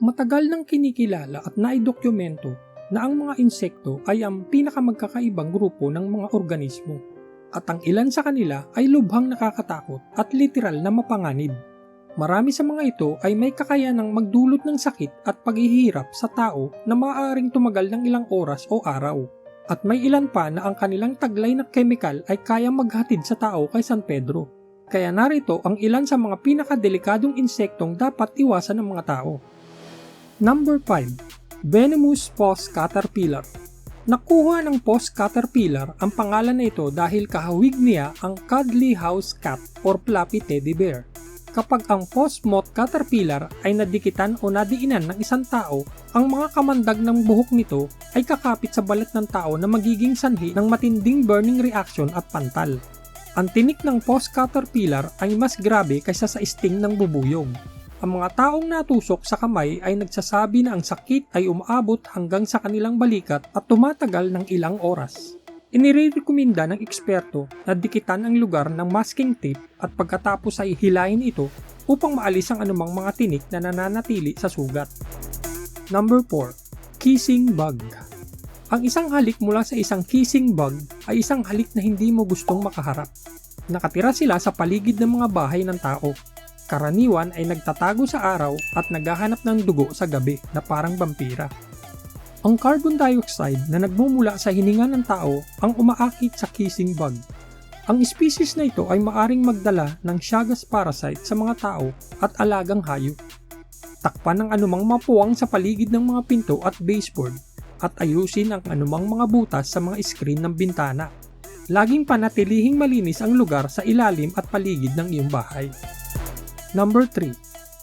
Matagal nang kinikilala at naidokumento na ang mga insekto ay ang pinakamagkakaibang grupo ng mga organismo at ang ilan sa kanila ay lubhang nakakatakot at literal na mapanganib. Marami sa mga ito ay may kakayanang magdulot ng sakit at paghihirap sa tao na maaaring tumagal ng ilang oras o araw. At may ilan pa na ang kanilang taglay na chemical ay kayang maghatid sa tao kay San Pedro. Kaya narito ang ilan sa mga pinakadelikadong insektong dapat iwasan ng mga tao. Number 5. Venomous Post Caterpillar Nakuha ng Post Caterpillar ang pangalan na ito dahil kahawig niya ang Cuddly House Cat or Fluffy Teddy Bear. Kapag ang Post Moth Caterpillar ay nadikitan o nadiinan ng isang tao, ang mga kamandag ng buhok nito ay kakapit sa balat ng tao na magiging sanhi ng matinding burning reaction at pantal. Ang tinik ng Post Caterpillar ay mas grabe kaysa sa sting ng bubuyog. Ang mga taong natusok sa kamay ay nagsasabi na ang sakit ay umaabot hanggang sa kanilang balikat at tumatagal ng ilang oras. Inirekomenda ng eksperto na dikitan ang lugar ng masking tape at pagkatapos ay hilayin ito upang maalis ang anumang mga tinik na nananatili sa sugat. Number 4. Kissing Bug Ang isang halik mula sa isang kissing bug ay isang halik na hindi mo gustong makaharap. Nakatira sila sa paligid ng mga bahay ng tao karaniwan ay nagtatago sa araw at naghahanap ng dugo sa gabi na parang vampira. Ang carbon dioxide na nagmumula sa hininga ng tao ang umaakit sa kissing bug. Ang species na ito ay maaring magdala ng Chagas parasite sa mga tao at alagang hayop. Takpan ng anumang mapuwang sa paligid ng mga pinto at baseboard at ayusin ang anumang mga butas sa mga screen ng bintana. Laging panatilihing malinis ang lugar sa ilalim at paligid ng iyong bahay. Number 3.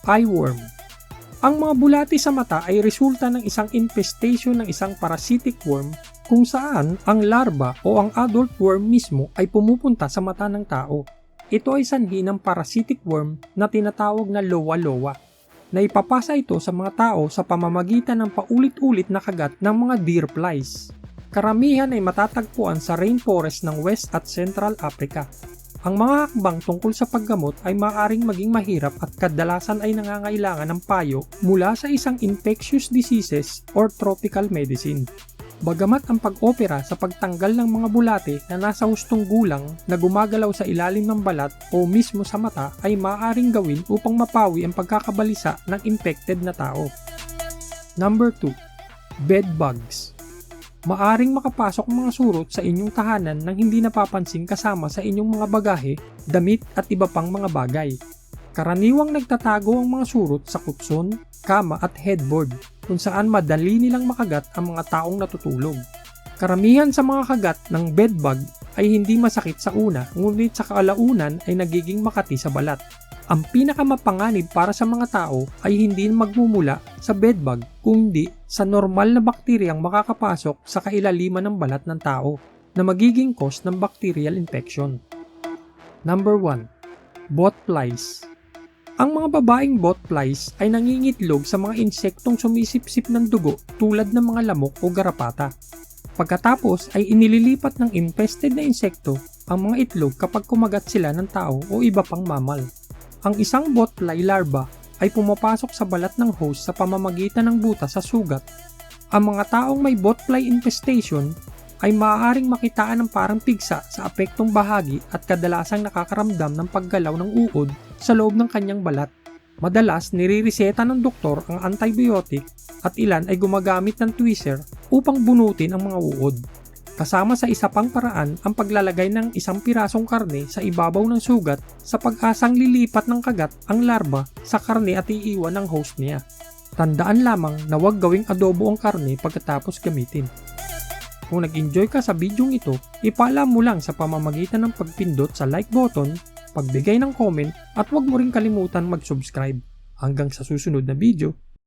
Eyeworm. Ang mga bulati sa mata ay resulta ng isang infestation ng isang parasitic worm kung saan ang larva o ang adult worm mismo ay pumupunta sa mata ng tao. Ito ay sanhi ng parasitic worm na tinatawag na lowa-lowa na ipapasa ito sa mga tao sa pamamagitan ng paulit-ulit na kagat ng mga deer flies. Karamihan ay matatagpuan sa rainforest ng West at Central Africa. Ang mga hakbang tungkol sa paggamot ay maaaring maging mahirap at kadalasan ay nangangailangan ng payo mula sa isang infectious diseases or tropical medicine. Bagamat ang pag-opera sa pagtanggal ng mga bulate na nasa hustong gulang na gumagalaw sa ilalim ng balat o mismo sa mata ay maaaring gawin upang mapawi ang pagkakabalisa ng infected na tao. Number 2. Bed bugs. Maaring makapasok mga surot sa inyong tahanan nang hindi napapansin kasama sa inyong mga bagahe, damit at iba pang mga bagay. Karaniwang nagtatago ang mga surot sa kutson, kama at headboard kung saan madali nilang makagat ang mga taong natutulog. Karamihan sa mga kagat ng bedbug ay hindi masakit sa una ngunit sa kalaunan ay nagiging makati sa balat. Ang pinakamapanganib para sa mga tao ay hindi magmumula sa bedbug kundi sa normal na bakteryang makakapasok sa kailaliman ng balat ng tao na magiging cause ng bacterial infection. Number 1. Bot flies. Ang mga babaeng bot flies ay nangingitlog sa mga insektong sumisipsip ng dugo tulad ng mga lamok o garapata. Pagkatapos ay inililipat ng infested na insekto ang mga itlog kapag kumagat sila ng tao o iba pang mamal. Ang isang botfly larva ay pumapasok sa balat ng host sa pamamagitan ng butas sa sugat. Ang mga taong may botfly infestation ay maaaring makitaan ng parang pigsa sa apektong bahagi at kadalasang nakakaramdam ng paggalaw ng uod sa loob ng kanyang balat. Madalas nirireseta ng doktor ang antibiotic at ilan ay gumagamit ng tweezer upang bunutin ang mga uod. Kasama sa isa pang paraan ang paglalagay ng isang pirasong karne sa ibabaw ng sugat sa pag-asang lilipat ng kagat ang larva sa karne at iiwan ng host niya. Tandaan lamang na huwag gawing adobo ang karne pagkatapos gamitin. Kung nag-enjoy ka sa bidyong ito, ipaalam mo lang sa pamamagitan ng pagpindot sa like button, pagbigay ng comment at huwag mo rin kalimutan mag-subscribe. Hanggang sa susunod na video,